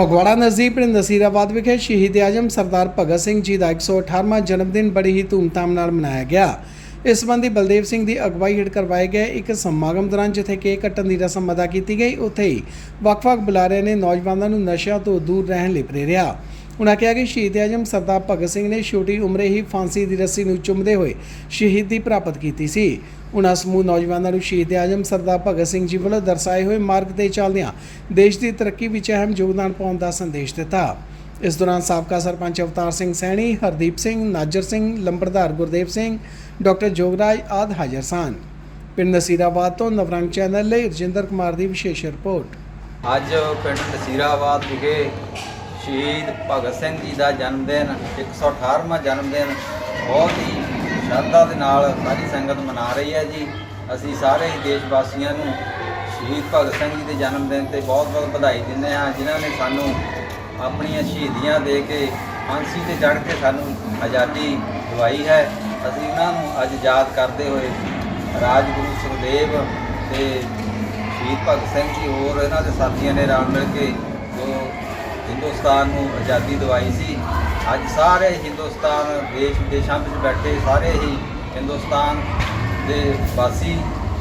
ਫਗਵਾੜਾ ਨਜ਼ਦੀਕ ਪਿੰਡ ਨਸੀਰਾਬਾਦ ਵਿਖੇ ਸ਼ਹੀਦ ਆਜਮ ਸਰਦਾਰ ਭਗਤ ਸਿੰਘ ਜੀ ਦਾ 118ਵਾਂ ਜਨਮ ਦਿਨ ਬੜੀ ਹੀ ਧੂਮਧਾਮ ਨਾਲ ਮਨਾਇਆ ਗਿਆ। ਇਸ ਸੰਬੰਧੀ ਬਲਦੇਵ ਸਿੰਘ ਦੀ ਅਗਵਾਈ ਹੇਠ ਕਰਵਾਏ ਗਏ ਇੱਕ ਸਮਾਗਮ ਦੌਰਾਨ ਜਿੱਥੇ ਕੇਕ ਕੱਟਣ ਦੀ ਰਸਮ ਅਦਾ ਕੀਤੀ ਗਈ, ਉੱਥੇ ਹੀ ਵੱਖ-ਵੱਖ ਬੁਲਾਰਿਆਂ ਨੇ ਨੌਜਵਾਨਾਂ ਨੂੰ ਨਸ਼ਿਆਂ ਤੋਂ ਦੂਰ ਰਹਿਣ ਲਈ ਪ੍ਰੇਰਿਆ। ਉਨ੍ਹਾਂ ਕਿਹਾ ਕਿ ਸ਼ਹੀਦ ਆਜਮ ਸਰਦਾਰ ਭਗਤ ਸਿੰਘ ਨੇ ਛੋਟੀ ਉਮਰੇ ਹੀ ਫਾਂਸੀ ਦੀ ਰੱਸੀ ਨੂੰ ਚੁੰਮਦੇ ਹੋਏ ਸ਼ਹੀਦੀ ਪ੍ਰਾਪਤ ਕੀਤੀ ਸੀ। ਉਹਨਾਂ ਸਮੂਹ ਨੌਜਵਾਨਾਂ ਨੂੰ ਸ਼ਹੀਦ ਆਜਮ ਸਰਦਾਰ ਭਗਤ ਸਿੰਘ ਜੀ ਵੱਲੋਂ ਦਰਸਾਏ ਹੋਏ ਮਾਰਗ ਤੇ ਚੱਲਦਿਆਂ ਦੇਸ਼ ਦੀ ਤਰੱਕੀ ਵਿੱਚ ਅਹਿਮ ਯੋਗਦਾਨ ਪਾਉਣ ਦਾ ਸੰਦੇਸ਼ ਦਿੱਤਾ। ਇਸ ਦੌਰਾਨ ਸਾਬਕਾ ਸਰਪੰਚ ਅਵਤਾਰ ਸਿੰਘ ਸੈਣੀ, ਹਰਦੀਪ ਸਿੰਘ, ਨਾਜਰ ਸਿੰਘ, ਲੰਬੜਦਾਰ ਗੁਰਦੇਵ ਸਿੰਘ, ਡਾਕਟਰ ਜੋਗਰਾਜ ਆਦ ਹਾਜ਼ਰ ਸਨ। ਪਿੰਡ ਨਸੀਰਾਬਾਦ ਤੋਂ ਨਵਰੰਗ ਚੈਨਲ ਲਈ ਰਜਿੰਦਰ ਕੁਮਾਰ ਦੀ ਵਿਸ਼ੇਸ਼ ਰਿਪੋਰਟ। ਅੱਜ ਪਿੰਡ ਨਸੀਰਾਬਾਦ ਵਿਖੇ ਸ਼ਹੀਦ ਭਗਤ ਸਿੰਘ ਜੀ ਦਾ ਜਨਮ ਦਿਨ 118ਵਾਂ ਜਨਮ ਦਿਨ। ਬਹੁਤ ਹੀ ਸ਼ਰਧਾ ਦੇ ਨਾਲ ਸਾਰੀ ਸੰਗਤ ਮਨਾ ਰਹੀ ਹੈ ਜੀ। ਅਸੀਂ ਸਾਰੇ ਹੀ ਦੇਸ਼ ਵਾਸੀਆਂ ਨੂੰ ਸ਼ਹੀਦ ਭਗਤ ਸਿੰਘ ਜੀ ਦੇ ਜਨਮ ਦਿਨ ਤੇ ਬਹੁਤ-ਬਹੁਤ ਵਧਾਈ ਦਿੰਦੇ ਹਾਂ, ਜਿਨ੍ਹਾਂ ਨੇ ਸਾਨੂੰ ਆਪਣੀਆਂ ਸ਼ਹੀਦੀਆਂ ਦੇ ਕੇ ਫਾਂਸੀ ਤੇ ਚੜ੍ਹ ਕੇ ਸਾਨੂੰ ਆਜ਼ਾਦੀ ਦਿਵਾਈ ਹੈ। ਅਸੀਂ ਉਹਨਾਂ ਨੂੰ ਅੱਜ ਯਾਦ ਕਰਦੇ ਹੋਏ ਰਾਜਗੁਰੂ ਸੁਖਦੇਵ ਤੇ ਸ਼ਹੀਦ ਭਗਤ ਸਿੰਘ ਜੀ ਹੋਰ ਇਹਨਾਂ ਦੇ ਸਾਥੀਆਂ ਨੇ ਰਲ ਮਿਲ ਕੇ ਹਿੰਦੁਸਤਾਨ ਨੂੰ ਆਜ਼ਾਦੀ ਦਿਵਾਈ ਸੀ। ਅੱਜ ਸਾਰੇ ਹਿੰਦੁਸਤਾਨ ਦੇਸ਼ ਵਿਦੇਸ਼ਾਂ ਵਿੱਚ ਬੈਠੇ ਸਾਰੇ ਹੀ ਹਿੰਦੁਸਤਾਨ ਦੇ ਵਾਸੀ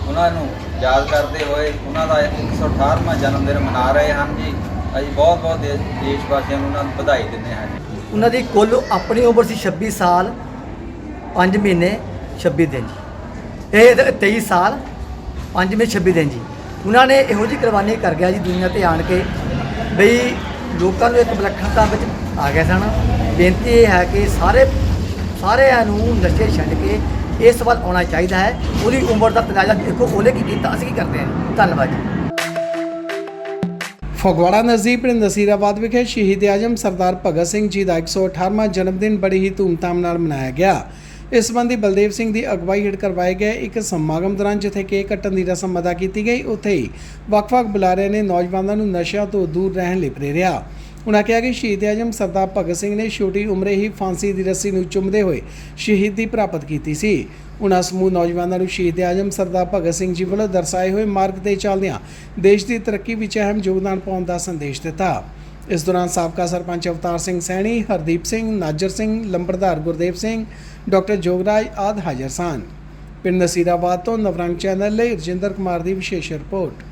ਉਹਨਾਂ ਨੂੰ ਯਾਦ ਕਰਦੇ ਹੋਏ ਉਹਨਾਂ ਦਾ 118ਵਾਂ ਜਨਮ ਦਿਨ ਮਨਾ ਰਹੇ ਹਨ ਜੀ। ਅਸੀਂ ਬਹੁਤ ਬਹੁਤ ਦੇਸ਼ ਦੇਸ਼ ਵਾਸੀਆਂ ਨੂੰ ਉਹਨਾਂ ਨੂੰ ਵਧਾਈ ਦਿੰਦੇ ਹਾਂ ਉਹਨਾਂ ਦੀ ਕੁੱਲ ਆਪਣੀ ਉਮਰ ਸੀ 26 ਸਾਲ 5 ਮਹੀਨੇ 26 ਦਿਨ ਜੀ। ਇਹ 23 ਸਾਲ 5 ਮਹੀਨੇ 26 ਦਿਨ ਜੀ। ਉਹਨਾਂ ਨੇ ਇਹੋ ਜਿਹੀ ਕੁਰਬਾਨੀ ਕਰ ਗਿਆ ਜੀ ਦੁਨੀਆ ਤੇ ਆਣ ਕੇ, ਬਈ ਲੋਕਾਂ ਨੂੰ ਇੱਕ ਵਿਲੱਖਣਤਾ ਵਿੱਚ ਆ ਗਏ ਸਨ ਬੇਨਤੀ ਇਹ ਹੈ ਕਿ ਸਾਰੇ ਸਾਰਿਆਂ ਨੂੰ ਨਸ਼ੇ ਛੱਡ ਕੇ ਇਸ ਵੱਲ ਆਉਣਾ ਚਾਹੀਦਾ ਹੈ। ਉਹਦੀ ਉਮਰ ਦਾ ਤਨਾਜ਼ਾ ਦੇਖੋ, ਉਹਨੇ ਕੀ ਕੀਤਾ, ਅਸੀਂ ਕੀ ਕਰਦੇ ਹਾਂ। ਧੰਨਵਾਦ ਜੀ। ਫਗਵਾੜਾ ਨਜ਼ਦੀਕ ਪਿੰਡ ਨਸੀਰਾਬਾਦ ਵਿਖੇ ਸ਼ਹੀਦ ਆਜਮ ਸਰਦਾਰ ਭਗਤ ਸਿੰਘ ਜੀ ਦਾ 118ਵਾਂ ਜਨਮ ਦਿਨ ਬੜੀ ਹੀ ਧੂਮਧਾਮ ਨਾਲ ਮਨਾਇਆ ਗਿਆ। ਇਸ ਸੰਬੰਧੀ ਬਲਦੇਵ ਸਿੰਘ ਦੀ ਅਗਵਾਈ ਹੇਠ ਕਰਵਾਏ ਗਏ ਇੱਕ ਸਮਾਗਮ ਦੌਰਾਨ ਜਿੱਥੇ ਕੇਕ ਕੱਟਣ ਦੀ ਰਸਮ ਅਦਾ ਕੀਤੀ ਗਈ, ਉੱਥੇ ਹੀ ਵੱਖ-ਵੱਖ ਬੁਲਾਰਿਆਂ ਨੇ ਨੌਜਵਾਨਾਂ ਨੂੰ ਨਸ਼ਿਆਂ ਤੋਂ ਦੂਰ ਰਹਿਣ ਲਈ ਪ੍ਰੇਰਿਆ। ਉਨ੍ਹਾਂ ਕਿਹਾ ਕਿ ਸ਼ਹੀਦ ਆਜਮ ਸਰਦਾਰ ਭਗਤ ਸਿੰਘ ਨੇ ਛੋਟੀ ਉਮਰੇ ਹੀ ਫਾਂਸੀ ਦੀ ਰੱਸੀ ਨੂੰ ਚੁੰਮਦੇ ਹੋਏ ਸ਼ਹੀਦੀ ਪ੍ਰਾਪਤ ਕੀਤੀ ਸੀ। ਉਨ੍ਹਾਂ ਸਮੂਹ ਨੌਜਵਾਨਾਂ ਨੂੰ ਸ਼ਹੀਦ ਆਜਮ ਸਰਦਾਰ ਭਗਤ ਸਿੰਘ ਜੀ ਵੱਲੋਂ ਦਰਸਾਏ ਹੋਏ ਮਾਰਗ ਤੇ ਚੱਲਦਿਆਂ ਦੇਸ਼ ਦੀ ਤਰੱਕੀ ਵਿੱਚ ਅਹਿਮ ਯੋਗਦਾਨ ਪਾਉਣ ਦਾ ਸੰਦੇਸ਼ ਦਿੱਤਾ। ਇਸ ਦੌਰਾਨ ਸਾਬਕਾ ਸਰਪੰਚ ਅਵਤਾਰ ਸਿੰਘ ਸੈਣੀ, ਹਰਦੀਪ ਸਿੰਘ, ਨਾਜਰ ਸਿੰਘ ਲੰਬਰਦਾਰ ਗੁਰਦੇਵ ਸਿੰਘ, ਡਾਕਟਰ ਜੋਗਰਾਜ ਆਦ ਹਾਜ਼ਰ ਸਨ। ਪਿੰਡ ਨਸੀਰਾਬਾਦ ਤੋਂ ਨਵਰੰਗ ਚੈਨਲ ਲਈ ਰਜਿੰਦਰ ਕੁਮਾਰ ਦੀ ਵਿਸ਼ੇਸ਼ ਰਿਪੋਰਟ।